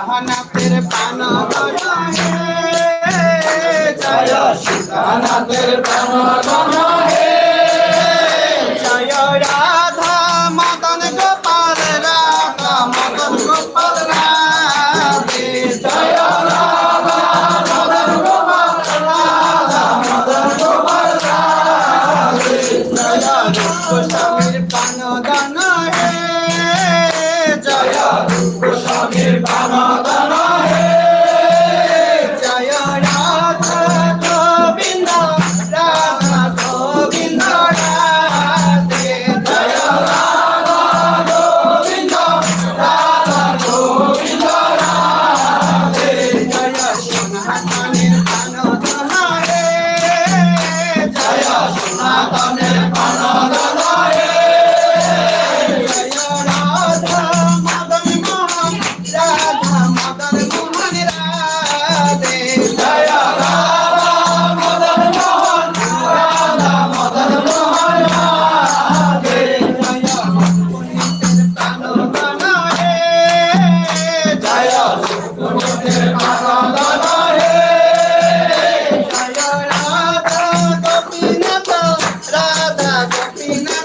জগন্নাথের পান জয় জগন্নাথের পান হে জয় রাধা মদন গোপাল রাধা মদন গোপাল রাধে। জয় রাধা মদন গোপাল রাধা মদন গোপাল রাধে। জয় গোস্বামীর পান দান বাবা Imagina